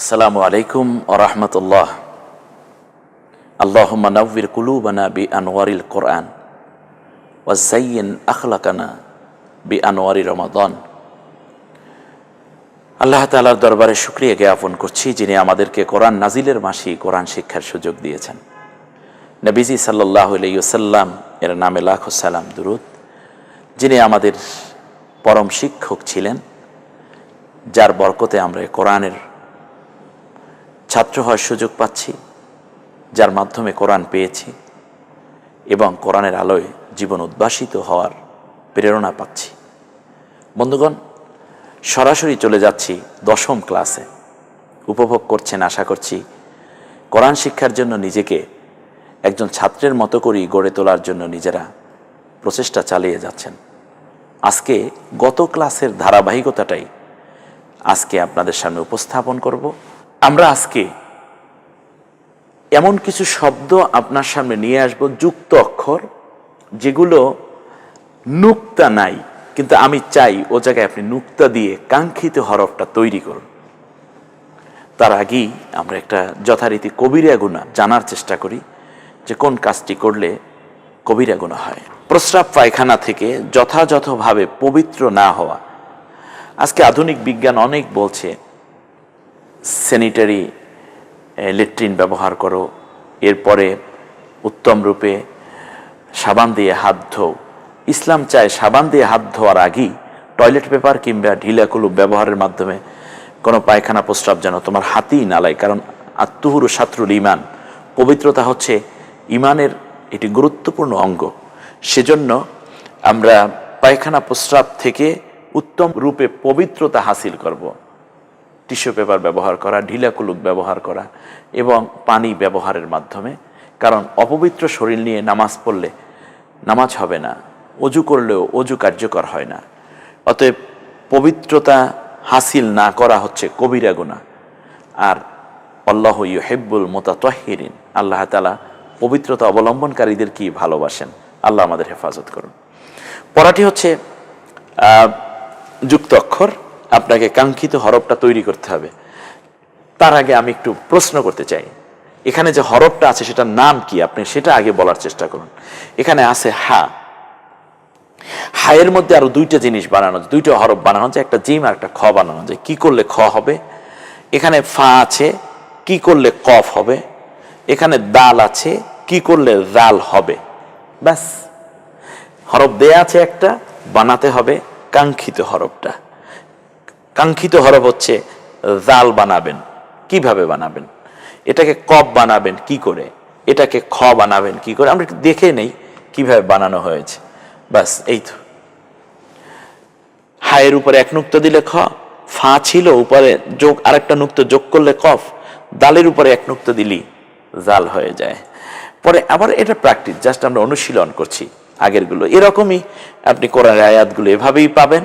আসসালামু আলাইকুম আরহামতুল্লাহ আল্লাহুম্মা নাవ్বির কুলুবানা বি আনোয়ারিল কোরআন ওয়াজাইয়িন আখলাকানা বি আনোয়ারি রমাদান। আল্লাহ তাআলার দরবারে শুক্রিয়া জ্ঞাপন করছি যিনি আমাদেরকে কোরআন নাজিলের মাসি, কোরআন শিক্ষার সুযোগ দিয়েছেন। নবীজি সাল্লাহ আলাইসাল্লাম এর নামে লাখো সালাম দুরুদ। যিনি আমাদের পরম শিক্ষক ছিলেন, যার বরকতে আমরা কোরআনের ছাত্র হওয়ার সুযোগ পাচ্ছি, যার মাধ্যমে কোরআন পেয়েছি এবং কোরআনের আলোয় জীবন উদ্ভাসিত হওয়ার প্রেরণা পাচ্ছি। বন্ধুগণ, সরাসরি চলে যাচ্ছি দশম ক্লাসে। উপভোগ করছেন আশা করছি কোরআন শিক্ষার জন্য নিজেকে একজন ছাত্রের মতো করেই গড়ে তোলার জন্য নিজেরা প্রচেষ্টা চালিয়ে যাচ্ছেন। আজকে গত ক্লাসের ধারাবাহিকতাটাই আজকে আপনাদের সামনে উপস্থাপন করব। আমরা আজকে এমন কিছু শব্দ আপনার সামনে নিয়ে আসব, যুক্ত অক্ষর, যেগুলো নুক্তা নাই, কিন্তু আমি চাই ও জায়গায় আপনি নুক্তা দিয়ে কাঙ্ক্ষিত হরফটা তৈরি করুন। তার আগেই আমরা একটা যথারীতি কবিরা গুণা জানার চেষ্টা করি, যে কোন কাজটি করলে কবিরা গুণা হয়। প্রস্রাব পায়খানা থেকে যথাযথভাবে পবিত্র না হওয়া। আজকে আধুনিক বিজ্ঞান অনেক বলছে স্যানিটারি লেট্রিন ব্যবহার করো। এরপরে উত্তম রূপে সাবান দিয়ে হাত ধোও। ইসলাম চায় সাবান দিয়ে হাত ধোয়ার আগেই টয়লেট পেপার কিংবা ঢিলা কুলুপ ব্যবহারের মাধ্যমে কোনো পায়খানা প্রস্রাব যেন তোমার হাতেই নালায় কারণ আত্মহুরু সাত্রুল ইমান, পবিত্রতা হচ্ছে ইমানের এটি গুরুত্বপূর্ণ অঙ্গ। সেজন্য আমরা পায়খানা প্রস্রাব থেকে উত্তম রূপে পবিত্রতা হাসিল করব। টিস্যু পেপার ব্যবহার করা, ঢিলা কুলুপ ব্যবহার করা এবং পানি ব্যবহারের মাধ্যমে। কারণ অপবিত্র শরীর নিয়ে নামাজ পড়লে নামাজ হবে না, অজু করলেও অজু কার্যকর হয় না। অতএব পবিত্রতা হাসিল না করা হচ্ছে কবিরা গুণা আর আল্লাহ ইউহেব্বুল মোতাতহিরিন, আল্লাহ তালা পবিত্রতা অবলম্বনকারীদের কি ভালোবাসেন? আল্লাহ আমাদের হেফাজত করুন। পড়াটি হচ্ছে যুক্ত অক্ষর। আপনাকে কাঙ্ক্ষিত হরফটা তৈরি করতে হবে। তার আগে আমি একটু প্রশ্ন করতে চাই। এখানে যে হরফটা আছে, সেটার নাম কি? আপনি সেটা আগে বলার চেষ্টা করুন। এখানে আছে হা। হায়ের মধ্যে আরও দুইটা জিনিস বানানো যায়। দুইটা হরফ বানানো যায়, একটা জিম আর একটা খ বানানো যায়। কি করলে খ হবে? এখানে ফা আছে, কি করলে কফ হবে? এখানে দাল আছে, কি করলে রাল হবে? ব্যাস। হরফ দেয়া আছে একটা, বানাতে হবে কাঙ্ক্ষিত হরফটা কাঙ্ক্ষিত হরফ হচ্ছে, জাল বানাবেন। কীভাবে বানাবেন? এটাকে কপ বানাবেন কি করে? এটাকে খ বানাবেন কি করে? আমরা দেখে নেই কীভাবে বানানো হয়েছে। বাস এই তো। হায়ের উপরে এক নুক্ত দিলে খ, ফা ছিল উপরে যোগ, আরেকটা নুক্ত যোগ করলে কফ, দালের উপরে এক নুক্ত দিলি জাল হয়ে যায়। পরে আবার এটা প্র্যাকটিস জাস্ট আমরা অনুশীলন করছি আগেরগুলো। এরকমই আপনি কোরআন আয়াতগুলো এভাবেই পাবেন।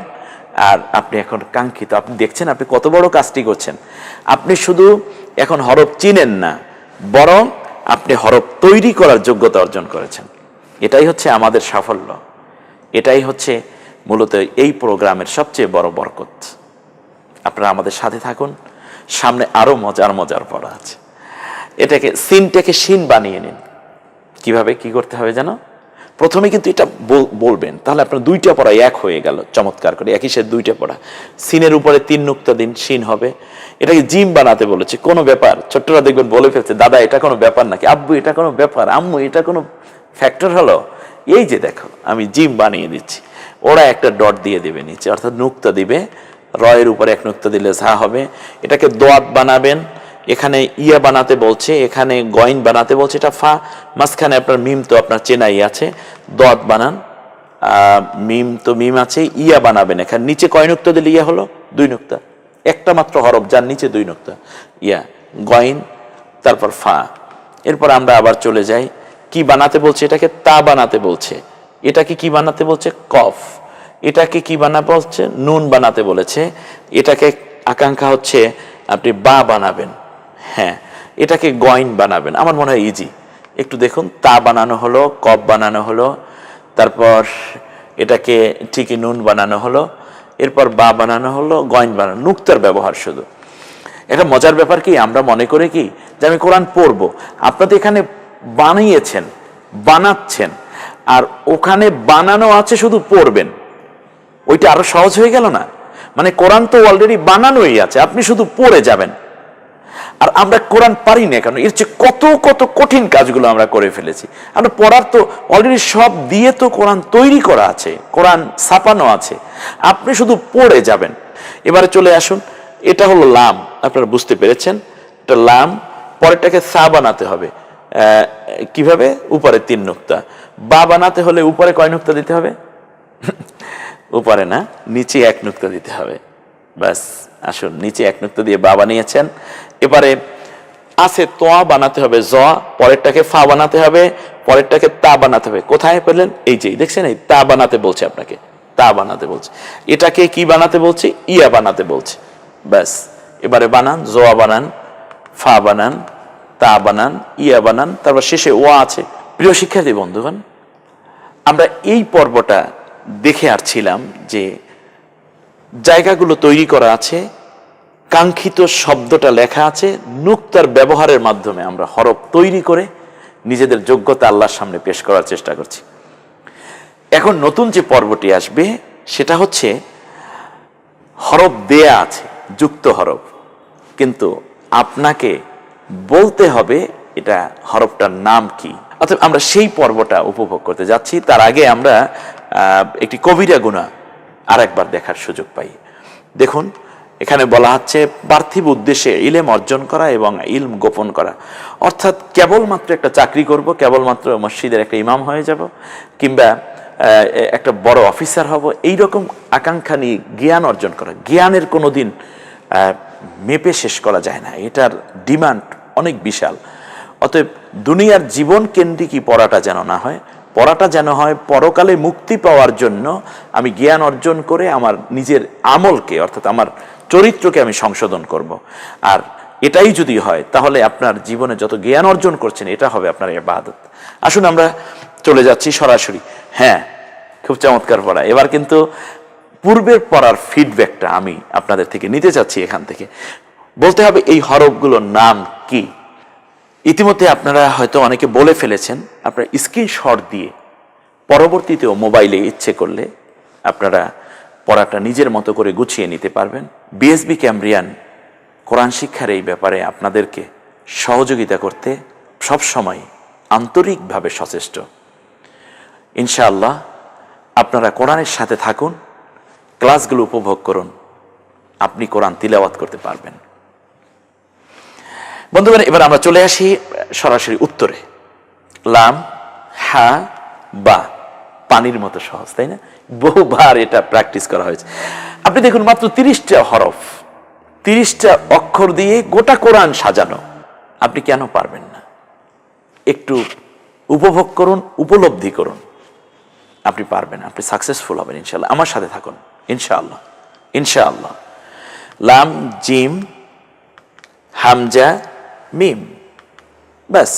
আর আপনি এখন কাঙ্ক্ষিত। আপনি দেখছেন, আপনি কত বড় কাজটি করছেন। আপনি শুধু এখন হরফ চিনেন না, বরং আপনি হরফ তৈরি করার যোগ্যতা অর্জন করেছেন। এটাই হচ্ছে আমাদের সাফল্য। এটাই হচ্ছে মূলত এই প্রোগ্রামের সবচেয়ে বড় বরকত। আপনারা আমাদের সাথে থাকুন, সামনে আরও মজার মজার পড়া আছে। এটাকে সিনটাকে সিন বানিয়ে নিন। কীভাবে কি করতে হবে জানো? প্রথমে কিন্তু এটা বলবেন। তাহলে আপনার দুইটা পড়া এক হয়ে গেল, চমৎকার করে। একই সে দুইটা পড়া। সিনের উপরে তিন নুক্তা দিন, সিন হবে। এটাকে জিম বানাতে বলেছে। কোনো ব্যাপার? ছোট্টরা দেখবেন বলে ফেলছে, দাদা, এটা কোনো ব্যাপার নাকি? আব্বু, এটা কোনো ব্যাপার? আম্মু, এটা কোনো ফ্যাক্টর হলো? এই যে দেখো, আমি জিম বানিয়ে দিচ্ছি। ওরা একটা ডট দিয়ে দেবে নিচে, অর্থাৎ নুক্তা দিবে। রয়ের উপরে এক নুক্তা দিলে যা হবে। এটাকে দোয়াত বানাবেন। এখানে ইয়া বানাতে বলছে, এখানে গয়ন বানাতে বলছে, এটা ফা, মাঝখানে আপনার মিম তো আপনার চেনাই আছে দত বানান মিম তো মিম আছে, ইয়া বানাবেন এখানে, নিচে কয় দিলে ইয়া হলো? দুই নুক্তা। একটা মাত্র হরফ, যার নিচে দুই নুক্তা। ইয়া গয়ন তারপর ফা। এরপর আমরা আবার চলে যাই, কি বানাতে বলছে, এটাকে তা বানাতে বলছে। এটাকে কি বানাতে বলছে? কফ। এটাকে কি বানা, বলছে? নুন বানাতে বলেছে। এটাকে আকাঙ্ক্ষা হচ্ছে, আপনি বা বানাবেন। হ্যাঁ এটাকে গয়ন বানাবেন। আমার মনে হয় ইজি একটু দেখুন, তা বানানো হলো, কপ বানানো হলো, তারপর এটাকে ঠিকই নুন বানানো হলো, এরপর বা বানানো হলো গয়ন বানানো, নুক্তার ব্যবহার শুধু। এটা মজার ব্যাপার কি, আমরা মনে করে কি, যে আমি কোরআন পড়ব আপনাদের এখানে বানিয়েছেন, বানাচ্ছেন, আর ওখানে বানানো আছে শুধু পড়বেন। ওইটা আরও সহজ হয়ে গেল না? মানে কোরআন তো অলরেডি বানানোই আছে, আপনি শুধু পড়ে যাবেন। আর আমরা কোরআন পারি না কেন? এর চেয়ে কত কত কঠিন কাজগুলো আমরা করে ফেলেছি। আমরা পড়ার তো অলরেডি সব দিয়ে তো কোরআন তৈরি করা আছে, কোরআন ছাপানো আছে। আপনি শুধু পড়ে যাবেন। এবারে চলে আসুন, এটা হলো লাম, আপনারা বুঝতে পেরেছেন? এটা লাম, পরেরটাকে সা বানাতে হবে। কীভাবে? উপরে তিন নুক্তা। বা বানাতে হলে উপরে কয় নুক্তা দিতে হবে? উপরে না, নিচে এক নুক্তা দিতে হবে। ব্যাস আসুন, নিচে এক নুক্তা দিয়ে বা বানিয়েছেন। এবারে আছে তোয়া বানাতে হবে জ পরেরটাকে ফা বানাতে হবে, পরেরটাকে তা বানাতে হবে। কোথায় পেলেন? এই যে, দেখছেন? এই তা বানাতে বলছে আপনাকে, তা বানাতে বলছে। এটাকে কি বানাতে বলছে? ইয়া বানাতে বলছে। ব্যাস, এবারে বানান, জোয়া বানান, ফা বানান, তা বানান, ইয়া বানান, তারপর শেষে ওয়া আছে। প্রিয় শিক্ষার্থী, বন্ধুগণ, আমরা এই পর্বটা দেখে আসছিলাম যে জায়গাগুলো তৈরি করা আছে, কাঙ্ক্ষিত শব্দটা লেখা আছে, নুক্তার ব্যবহারের মাধ্যমে আমরা হরফ তৈরি করে নিজেদের যোগ্যতা আল্লাহর সামনে পেশ করার চেষ্টা করছি। এখন নতুন যে পর্বটি আসবে, সেটা হচ্ছে হরফ দেয়া আছে, যুক্ত হরফ। কিন্তু আপনাকে বলতে হবে এটা হরফটার নাম কি। অর্থাৎ আমরা সেই পর্বটা উপভোগ করতে যাচ্ছি। তার আগে আমরা একটি কবিরা গুণা আর একবার দেখার সুযোগ পাই। দেখুন, এখানে বলা হচ্ছে পার্থিব উদ্দেশ্যে ইলেম অর্জন করা এবং ইলম গোপন করা। অর্থাৎ কেবলমাত্র একটা চাকরি করব, কেবলমাত্র মসজিদের একটা ইমাম হয়ে যাব, কিংবা একটা বড় অফিসার হব এই রকম আকাঙ্ক্ষা নিয়ে জ্ঞান অর্জন করা। জ্ঞানের কোনো দিন মেপে শেষ করা যায় না। এটার ডিমান্ড অনেক বিশাল। অতএব দুনিয়ার জীবন কেন্দ্রিকই পড়াটা যেন না হয় পড়াটা যেন হয় পরকালে মুক্তি পাওয়ার জন্য আমি জ্ঞান অর্জন করে আমার নিজের আমলকে, অর্থাৎ আমার চরিত্রকে আমি সংশোধন করব। আর এটাই যদি হয়, তাহলে আপনার জীবনে যত জ্ঞান অর্জন করছেন, এটা হবে আপনার ইবাদত। আসুন আমরা চলে যাচ্ছি সরাসরি। হ্যাঁ খুব চমৎকার পড়া। এবার কিন্তু পূর্বের পড়ার ফিডব্যাকটা আমি আপনাদের থেকে নিতে চাচ্ছি এখান থেকে। বলতে হবে এই হরফগুলোর নাম কি? ইতিমধ্যে আপনারা হয়তো অনেকে বলে ফেলেছেন, আপনারা স্ক্রিনশট দিয়ে পরবর্তীতেও মোবাইলে ইচ্ছে করলে আপনারা পড়াটা নিজের মতো করে গুছিয়ে নিতে পারবেন। বিএসবি ক্যামব্রিয়ান কোরআন শিক্ষার এই ব্যাপারে আপনাদেরকে সহযোগিতা করতে সবসময় আন্তরিকভাবে সচেষ্ট। ইনশাআল্লাহ আপনারা কোরআনের সাথে থাকুন, ক্লাসগুলো উপভোগ করুন, আপনি কোরআন তিলাওয়াত করতে পারবেন। বন্ধুগণ, এবার আমরা চলে আসি সরাসরি উত্তরে। লাম, হা, বা, পানির মতো সহজ, তাই না? বহুবার এটা প্র্যাকটিস করা হয়েছে। আপনি দেখুন, মাত্র তিরিশটা হরফ, তিরিশটা অক্ষর দিয়ে গোটা কোরআন সাজানো। আপনি কেন পারবেন না? একটু উপভোগ করুন, উপলব্ধি করুন। আপনি পারবেন, আপনি সাকসেসফুল হবেন ইনশাল্লাহ আমার সাথে থাকুন, ইনশাআল্লাহ ইনশাআল্লাহ। লাম, জিম, হামজা মিম। ব্যাস।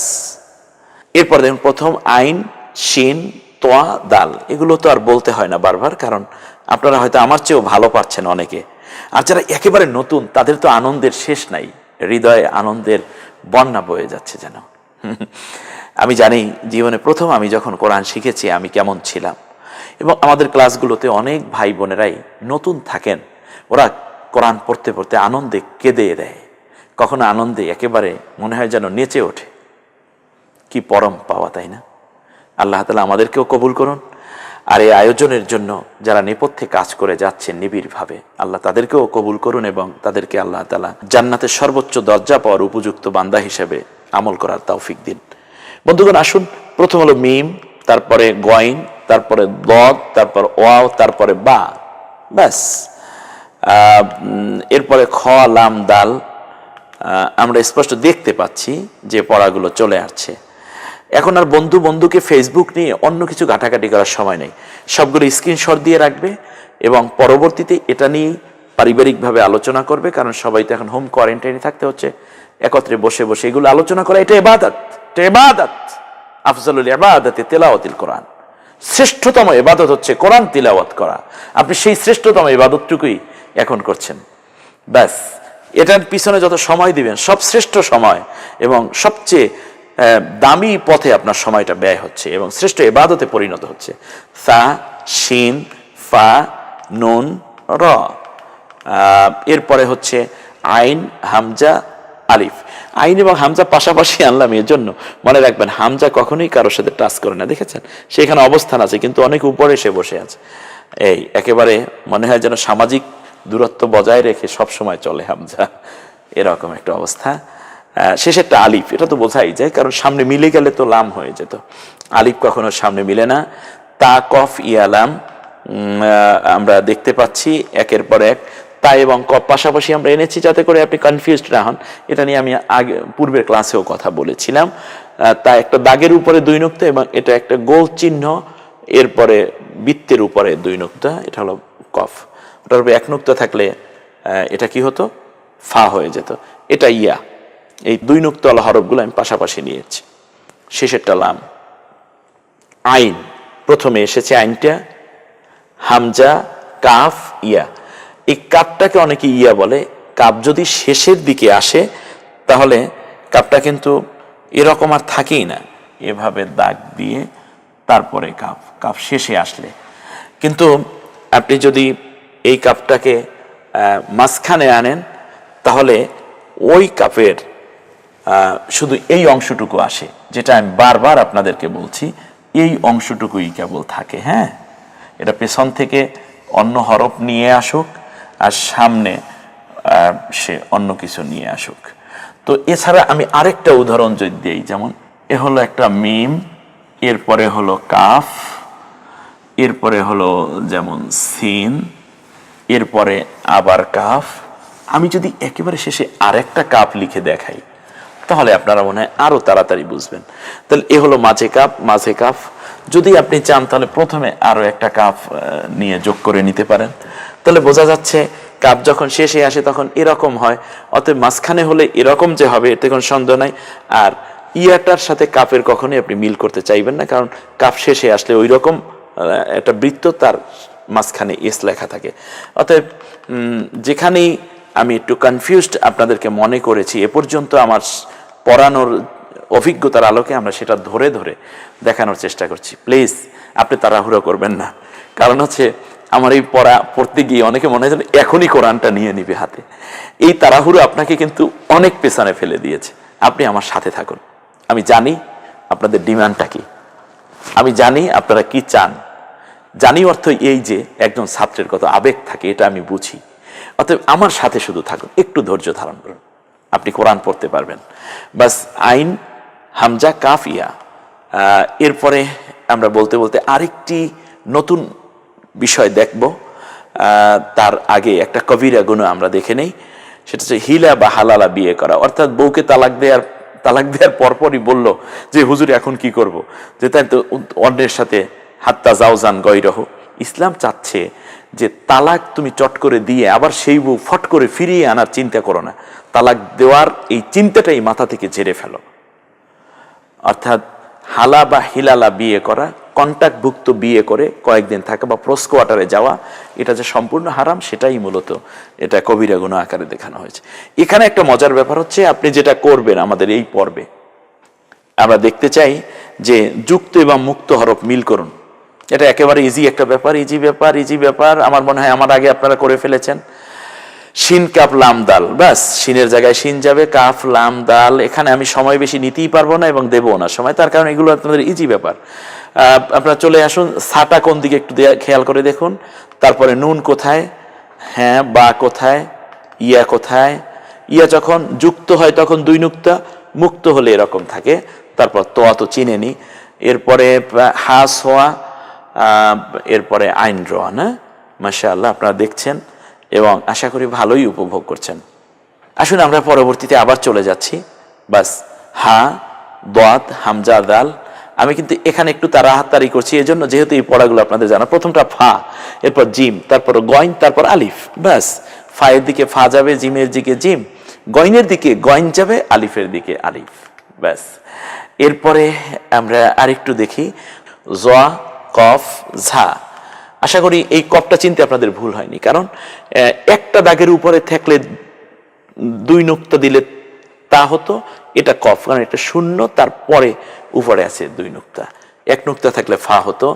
এরপর দেখুন, প্রথম আইন, শিন, তোয়া, দাল। এগুলো তো আর বলতে হয় না বারবার, কারণ আপনারা হয়তো আমার চেয়েও ভালো পাচ্ছেন অনেকে। আর যারা একেবারে নতুন, তাদের তো আনন্দের শেষ নাই। হৃদয়ে আনন্দের বন্যা বয়ে যাচ্ছে যেন। আমি জানি, জীবনে প্রথম আমি যখন কোরআন শিখেছি, আমি কেমন ছিলাম। এবং আমাদের ক্লাসগুলোতে অনেক ভাই বোনেরাই নতুন থাকেন। ওরা কোরআন পড়তে পড়তে আনন্দে কেঁদে দেয়। কখনো আনন্দে একেবারে মনে হয় যেন নেচে ওঠে। কি পরম পাওয়া, তাই না? আল্লাহ তালা আমাদেরকেও কবুল করুন। আর এই আয়োজনের জন্য যারা নেপথ্যে কাজ করে যাচ্ছেন নিবিড়ভাবে, আল্লাহ তাদেরকেও কবুল করুন এবং তাদেরকে আল্লাহ তালা জান্নাতের সর্বোচ্চ দরজা পাওয়ার উপযুক্ত বান্দা হিসেবে আমল করার তৌফিক দিন। বন্ধুগণ, আসুন, প্রথম হলো মিম, তারপরে গয়েন তারপরে দদ, তারপর ওয়াও, তারপরে বা। ব্যাস। এরপরে খ, লাম, দাল আমরা স্পষ্ট দেখতে পাচ্ছি যে পড়াগুলো চলে আসছে। এখন আর বন্ধু বন্ধুকে ফেসবুক নিয়ে অন্য কিছু ঘাটাঘাটি করার সময় নেই। সবগুলো স্ক্রিনশট দিয়ে রাখবে এবং পরবর্তীতে এটা নিয়েই পারিবারিকভাবে আলোচনা করবে, কারণ সবাই তো এখন হোম কোয়ারেন্টাইনে থাকতে হচ্ছে। একত্রে বসে বসে এগুলো আলোচনা করা, এটা এবাদত এটা এবাদত আফজালুল এবাদতে তেলাওয়াতিল কোরআন। শ্রেষ্ঠতম এবাদত হচ্ছে কোরআন তিলাওয়াত করা। আপনি সেই শ্রেষ্ঠতম এবাদতটুকুই এখন করছেন। ব্যাস। এটার পিছনে যত সময় দিবেন, সব শ্রেষ্ঠ সময় এবং সবচেয়ে দামি পথে আপনার সময়টা ব্যয় হচ্ছে এবং শ্রেষ্ঠ এবাদতে পরিণত হচ্ছে। সা, শিন, ফা, নুন, র। এরপরে হচ্ছে আইন, হামজা, আলিফ। আইন এবং হামজা পাশাপাশি আনলাম এর জন্য। মনে রাখবেন, হামজা কখনোই কারোর সাথে টাচ করে না, দেখেছেন? সেখানে অবস্থান আছে, কিন্তু অনেক উপরে সে বসে আছে। এই, একেবারে মনে হয় যেন সামাজিক দূরত্ব বজায় রেখে সব সময় চলে হামজা। এরকম একটা অবস্থা। শেষেরটা আলিফ, এটা তো বোঝাই যায়, কারণ সামনে মিলে গেলে তো লাম হয়ে যেত। আলিফ কখনো সামনে মিলে না। তা, কফ ইয়ালাম আমরা দেখতে পাচ্ছি একের পর এক। তা এবং কফ পাশাপাশি আমরা এনেছি যাতে করে আপনি কনফিউজড না হন। এটা নিয়ে আমি আগে, পূর্বের ক্লাসেও কথা বলেছিলাম। তা একটা দাগের উপরে দুই নুক্তা এবং এটা একটা গোল চিহ্ন। এরপরে বৃত্তের উপরে দুই নুক্তা। এটা হলো কফ। ওটার উপরে এক নুক্তা থাকলে এটা কি হতো? ফা হয়ে যেত। এটা ইয়া। এই দুই নুক্ত নুক্তওয়ালা হরফগুলো আমি পাশাপাশি নিয়েছি। শেষেরটা লাম। আইন। প্রথমে এসেছে আইনটা। হামজা, কাফ, ইয়া। এই কাপটাকে অনেকে ইয়া বলে। কাপ যদি শেষের দিকে আসে, তাহলে কাপটা কিন্তু এরকম আর থাকেই না। এভাবে দাগ দিয়ে তারপরে কাপ কাপ শেষে আসলে। কিন্তু আপনি যদি এই কাপটাকে মাঝখানে আনেন, তাহলে ওই কাপের শুধু এই অংশটুকু আসে, যেটা আমি বারবার আপনাদেরকে বলছি, এই অংশটুকুই কেবল থাকে হ্যাঁ? এটা পেছন থেকে অন্য হরফ নিয়ে আসুক, আর সামনে সে অন্য কিছু নিয়ে আসুক। তো এছাড়া আমি আরেকটা উদাহরণ যদি দিই, যেমন এ হলো একটা মিম, এরপরে হলো কাফ, এরপরে হলো যেমন সিন এরপরে আবার কাফ। আমি যদি একেবারে শেষে আরেকটা কাপ লিখে দেখাই, তাহলে আপনারা মনে হয় আরও তাড়াতাড়ি বুঝবেন। তাহলে এ হলো মাঝে কাপ মাঝে কাপ যদি আপনি চান, তাহলে প্রথমে আরও একটা কাপ নিয়ে যোগ করে নিতে পারেন। তাহলে বোঝা যাচ্ছে, কাপ যখন শেষে আসে তখন এরকম হয়, অতএব মাঝখানে হলে এরকম যে হবে, এতে কোনো সন্দেহ নাই। আর ইয়াটার সাথে কাপের কখনোই আপনি মিল করতে চাইবেন না, কারণ কাপ শেষে আসলে ওই রকম একটা বৃত্ত তার মাঝখানে এস লেখা থাকে। অতএব যেখানেই আমি একটু কনফিউজড আপনাদেরকে মনে করেছি, এ পর্যন্ত আমার পড়ানোর অভিজ্ঞতার আলোকে আমরা সেটা ধরে ধরে দেখানোর চেষ্টা করছি। প্লিজ আপনি তাড়াহুড়ো করবেন না। কারণ হচ্ছে, আমার এই পড়া পড়তে গিয়ে অনেকে মনে হয় এখনই কোরআনটা নিয়ে নিবে হাতে। এই তাড়াহুড়ো আপনাকে কিন্তু অনেক পেছনে ফেলে দিয়েছে। আপনি আমার সাথে থাকুন। আমি জানি আপনাদের ডিমান্ডটা কি। আমি জানি আপনারা কি চান। জানি অর্থ এই যে একজন ছাত্রের কত আবেগ থাকে, এটা আমি বুঝি। অতএব আমার সাথে শুধু থাকুন, একটু ধৈর্য ধারণ করুন। আপনি কোরআন পড়তে পারবেন। বাস, আইন, হামজা কাফ ইয়া এরপরে আমরা বলতে বলতে আরেকটি নতুন বিষয় দেখব। তার আগে একটা কবিরা গুণ আমরা দেখে নেই, সেটা হচ্ছে হিলা বা হালালা বিয়ে করা। অর্থাৎ বউকে তালাক দেওয়ার তালাক দেওয়ার পরপরই বলল যে, হুজুর, এখন কি করব? যে, তাই তো অন্যের সাথে হাত্তা জাউজান গৈরহ। ইসলাম চাচ্ছে যে তালাক তুমি চট করে দিয়ে আবার সেই বউ ফট করে ফিরিয়ে আনার চিন্তা করো না। তালাক দেওয়ার এই চিন্তাটাই মাথা থেকে ঝেড়ে ফেলো। অর্থাৎ হালা বা হিলালা বিয়ে করা কন্ট্যাক্টভুক্ত বিয়ে করে, কয়েকদিন থাকা বা প্রোস কোয়ার্টারে যাওয়া, এটা যে সম্পূর্ণ হারাম, সেটাই মূলত এটা কবিরা গুণ আকারে দেখানো হয়েছে। এখানে একটা মজার ব্যাপার হচ্ছে, আপনি যেটা করবেন আমাদের এই পর্বে, আমরা দেখতে চাই যে যুক্ত এবং মুক্ত হরফ মিল করুন। এটা একেবারে ইজি একটা ব্যাপার ইজি ব্যাপার ইজি ব্যাপার। আমার মনে হয় আমার আগে আপনারা করে ফেলেছেন। শিন কাপ লাম দাল, ব্যাস, শিনের জায়গায় শিন যাবে, কাফ, লাম, দাল। এখানে আমি সময় বেশি নিতেই পারব না এবং দেবো না সময়। তার কারণ এগুলো আপনাদের ইজি ব্যাপার। আপনারা চলে আসুন, সাটা কোন দিকে একটু খেয়াল করে দেখুন। তারপরে নুন কোথায়? হ্যাঁ বা কোথায়? ইয়া কোথায়? ইয়া যখন যুক্ত হয় তখন দুই নুক্তা, মুক্ত হলে এরকম থাকে। তারপর তোয়া তো চিনে নি এরপরে হাস হওয়া এরপরে আইন রোয়া না? মাসা আল্লাহ আপনারা দেখছেন এবং আশা করি ভালোই উপভোগ করছেন। আসুন আমরা পরবর্তীতে আবার চলে যাচ্ছি। বাস, হা, দোয়াত, হামজা, দাল। আমি কিন্তু এখানে একটু তাড়াহাতাড়ি করছি এই জন্য যেহেতু এই পড়াগুলো আপনাদের জানা, প্রথমটা ফা, এরপর জিম, তারপর গয়ন তারপর আলিফ। ব্যাস ফায়ের দিকে ফা যাবে, জিমের দিকে জিম গয়নের দিকে গয়ন যাবে, আলিফের দিকে আলিফ। ব্যাস এরপরে আমরা আরেকটু দেখি। জোয়া কফ, ঝা। আশা করি এই কপটা চিনতে আপনাদের ভুল হয়নি। কারণ একটা দাগের উপরে থাকলে দুই নুক্তা দিলে তা হতো, এটা কফ। কারণ এটা শূন্য, তারপরে উপরে আছে দুই নুক্তা। এক নুক্তা থাকলে ফা হতো।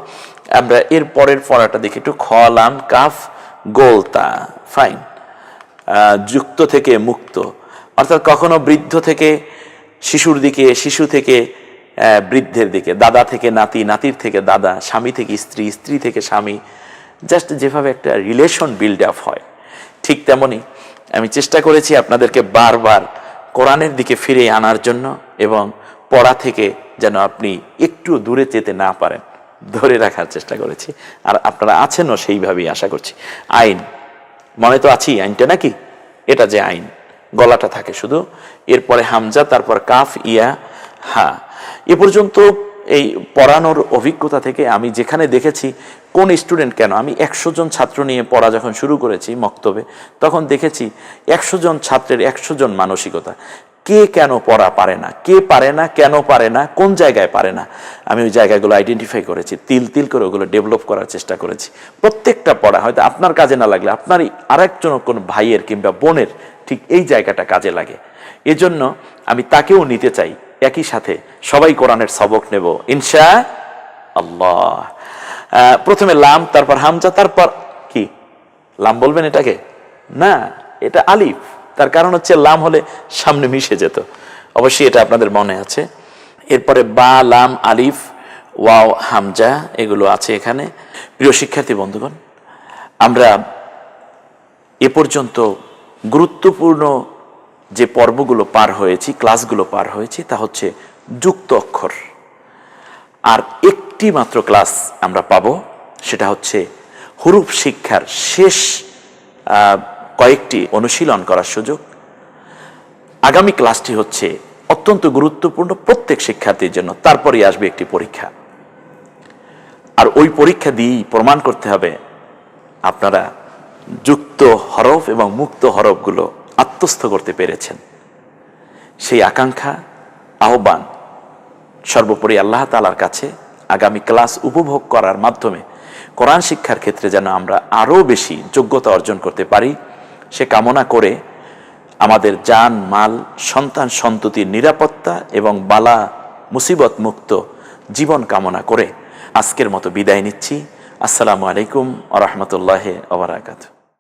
আমরা এর পরের পড়াটা দেখি একটু খ লাম কাফ, গোলতা। ফাইন। যুক্ত থেকে মুক্ত। অর্থাৎ কখনো বৃদ্ধ থেকে শিশুর দিকে, শিশু থেকে বৃদ্ধের দিকে, দাদা থেকে নাতি, নাতির থেকে দাদা, স্বামী থেকে স্ত্রী স্ত্রী থেকে স্বামী জাস্ট যেভাবে একটা রিলেশন বিল্ড আপ হয়, ঠিক তেমনি আমি চেষ্টা করেছি আপনাদেরকে বারবার কোরআনের দিকে ফিরে আনার জন্য এবং পড়া থেকে যেন আপনি একটু দূরে যেতে না পারেন, ধরে রাখার চেষ্টা করেছি। আর আপনারা আছেনও সেইভাবেই আশা করছি। আইন, মনে তো আছি আইনটা নাকি? এটা যে আইন, গলাটা থাকে শুধু। এরপরে হামজা, তারপর কাফ, ইয়া, হা এ পর্যন্ত এই পড়ানোর অভিজ্ঞতা থেকে আমি যেখানে দেখেছি কোন স্টুডেন্ট কেন, আমি একশো জন ছাত্র নিয়ে পড়া যখন শুরু করেছি মক্তবে, তখন দেখেছি একশো জন ছাত্রের একশো জন মানসিকতা। কে কেন পড়া পারে না, কে পারে না, কেন পারে না, কোন জায়গায় পারে না, আমি ওই জায়গাগুলো আইডেন্টিফাই করেছি, তিল তিল করে ওগুলো ডেভেলপ করার চেষ্টা করেছি। প্রত্যেকটা পড়া, হয়তো আপনার কাজে না লাগলে আপনারই আরেকজন কোন ভাইয়ের কিংবা বোনের ঠিক এই জায়গাটা কাজে লাগে। এজন্য আমি তাকেও নিতে চাই একই সাথে সবাই কোরআনের সবক নেব ইনশা আল্লাহ প্রথমে লাম, তারপর হামজা, তারপর কি? লাম বলবেন এটাকে? না, এটা আলিফ। তার কারণ হচ্ছে লাম হলে সামনে মিশে যেত। অবশ্যই এটা আপনাদের মনে আছে। এরপরে বা, লাম, আলিফ, ওয়াও, হামজা, এগুলো আছে এখানে। প্রিয় শিক্ষার্থী, বন্ধুগণ, আমরা এ পর্যন্ত গুরুত্বপূর্ণ যে পর্বগুলো পার হয়েছি, ক্লাসগুলো পার হয়েছি, তা হচ্ছে যুক্ত অক্ষর। আর একটি মাত্র ক্লাস আমরা পাব, সেটা হচ্ছে হুরুফ শিক্ষার শেষ কয়েকটি অনুশীলন করার সুযোগ। আগামী ক্লাসটি হচ্ছে অত্যন্ত গুরুত্বপূর্ণ প্রত্যেক শিক্ষার্থীর জন্য, তারপরেই আসবে একটি পরীক্ষা। আর ওই পরীক্ষা দিয়েই প্রমাণ করতে হবে আপনারা যুক্ত হরফ এবং মুক্ত হরফগুলো আত্মস্থ করতে পেরেছেন। সেই আকাঙ্ক্ষা, আহ্বান সর্বোপরি আল্লাহ তালার কাছে আগামী ক্লাস উপভোগ করার মাধ্যমে কোরআন শিক্ষার ক্ষেত্রে যেন আমরা আরও বেশি যোগ্যতা অর্জন করতে পারি, সে কামনা করে আমাদের জান, মাল, সন্তান সন্ততির নিরাপত্তা এবং বালা, মুসিবত মুক্ত জীবন কামনা করে আজকের মতো বিদায় নিচ্ছি। আসসালামু আলাইকুম আ রহমতুল্লাহ ওবরাকাতু